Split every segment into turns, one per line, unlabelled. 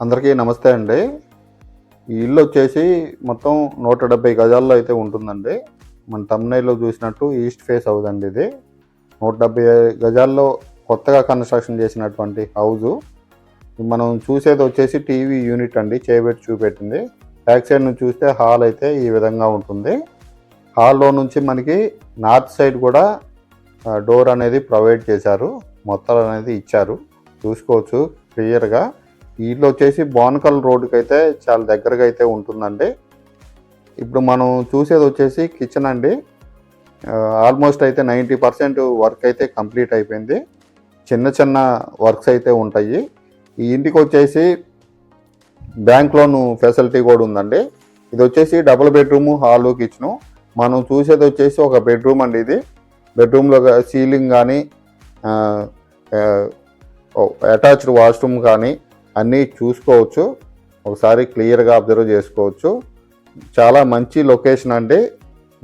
అందరికీ నమస్తే అండి. ఈ ఇల్లు వచ్చేసి మొత్తం నూట డెబ్బై గజాల్లో అయితే ఉంటుందండి. మన తమ్నైలో చూసినట్టు ఈస్ట్ ఫేస్ హౌస్ అండి ఇది. నూట డెబ్బై గజాల్లో కొత్తగా కన్స్ట్రక్షన్ చేసినటువంటి హౌజు. మనం చూసేది వచ్చేసి టీవీ యూనిట్ అండి చేపెట్టి చూపెట్టింది. బ్యాక్ సైడ్ నుంచి చూస్తే హాల్ అయితే ఈ విధంగా ఉంటుంది. హాల్లో నుంచి మనకి నార్త్ సైడ్ కూడా డోర్ అనేది ప్రొవైడ్ చేశారు. మొత్తాలు అనేది ఇచ్చారు. చూసుకోవచ్చు క్లియర్గా. వీటిలో వచ్చేసి బోనకల్ రోడ్డుకి అయితే చాలా దగ్గరగా అయితే ఉంటుందండి. ఇప్పుడు మనం చూసేది వచ్చేసి కిచెన్ అండి. ఆల్మోస్ట్ అయితే నైంటీ పర్సెంట్ వర్క్ అయితే కంప్లీట్ అయిపోయింది. చిన్న చిన్న వర్క్స్ అయితే ఉంటాయి. ఈ ఇంటికి వచ్చేసి బ్యాంక్ లోన్ ఫెసిలిటీ కూడా ఉందండి. ఇది వచ్చేసి డబుల్ బెడ్రూమ్ హాలు కిచెను. మనం చూసేది వచ్చేసి ఒక బెడ్రూమ్ అండి ఇది. బెడ్రూమ్లో సీలింగ్ కానీ అటాచ్డ్ వాష్రూమ్ కానీ అన్నీ చూసుకోవచ్చు. ఒకసారి క్లియర్గా అబ్జర్వ్ చేసుకోవచ్చు. చాలా మంచి లొకేషన్ అండి.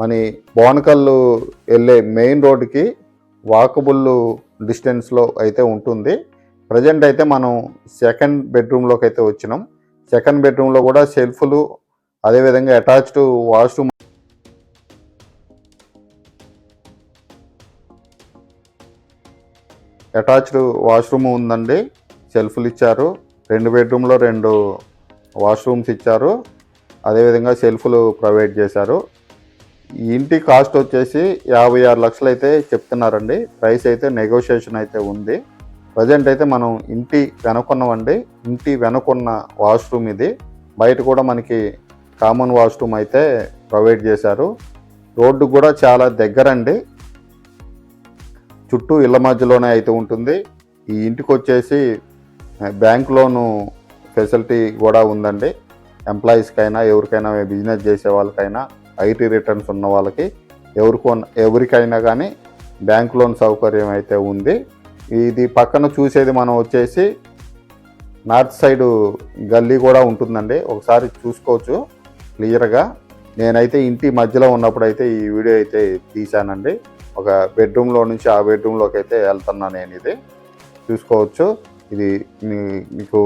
మన బోనకల్లు వెళ్ళే మెయిన్ రోడ్డుకి వాకబుల్ డిస్టెన్స్లో అయితే ఉంటుంది. ప్రజెంట్ అయితే మనం సెకండ్ బెడ్రూమ్లోకి అయితే వచ్చినాం. సెకండ్ బెడ్రూమ్లో కూడా సెల్ఫ్లు అదేవిధంగా అటాచ్డ్ వాష్రూమ్ అటాచ్డ్ వాష్రూమ్ ఉందండి. సెల్ఫ్లు ఇచ్చారు. రెండు బెడ్రూమ్లో రెండు వాష్రూమ్స్ ఇచ్చారు. అదేవిధంగా సెల్ఫ్లు ప్రొవైడ్ చేశారు. ఈ ఇంటి కాస్ట్ వచ్చేసి యాభై ఆరు లక్షలు అయితే చెప్తున్నారండి. ప్రైస్ అయితే నెగోషియేషన్ అయితే ఉంది. ప్రజెంట్ అయితే మనం ఇంటి వెనుకున్నామండి. ఇంటి వెనకున్న వాష్రూమ్ ఇది. బయట కూడా మనకి కామన్ వాష్రూమ్ అయితే ప్రొవైడ్ చేశారు. రోడ్డు కూడా చాలా దగ్గరండి. చుట్టూ ఇళ్ళ మధ్యలోనే అయితే ఉంటుంది. ఈ ఇంటికి వచ్చేసి బ్యాంక్ లోను ఫెసిలిటీ కూడా ఉందండి. ఎంప్లాయీస్కైనా ఎవరికైనా బిజినెస్ చేసే వాళ్ళకైనా ఐటీ రిటర్న్స్ ఉన్న వాళ్ళకి ఎవరికో ఎవరికైనా కానీ బ్యాంక్ లోన్ సౌకర్యం అయితే ఉంది. ఇది పక్కన చూసేది మనం వచ్చేసి నార్త్ సైడ్ గల్లీ కూడా ఉంటుందండి. ఒకసారి చూసుకోవచ్చు క్లియర్గా. నేనైతే ఇంటి మధ్యలో ఉన్నప్పుడు అయితే ఈ వీడియో అయితే తీశానండి. ఒక బెడ్రూమ్లో నుంచి ఆ బెడ్రూమ్లోకి అయితే వెళ్తున్నా నేను ఇది చూసుకోవచ్చు. ఇది మీకు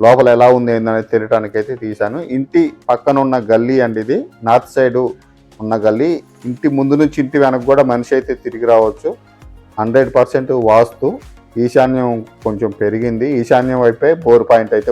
లోపల ఎలా ఉంది ఏందనేది తెలియటానికి అయితే తీశాను. ఇంటి పక్కన ఉన్న గల్లీ అండి ఇది. నార్త్ సైడ్ ఉన్న గల్లీ. ఇంటి ముందు నుంచి ఇంటి వెనక కూడా మనిషి అయితే తిరిగి రావచ్చు. హండ్రెడ్ పర్సెంట్ వాస్తు. ఈశాన్యం కొంచెం పెరిగింది. ఈశాన్యం వైపే బోర్ పాయింట్ అయితే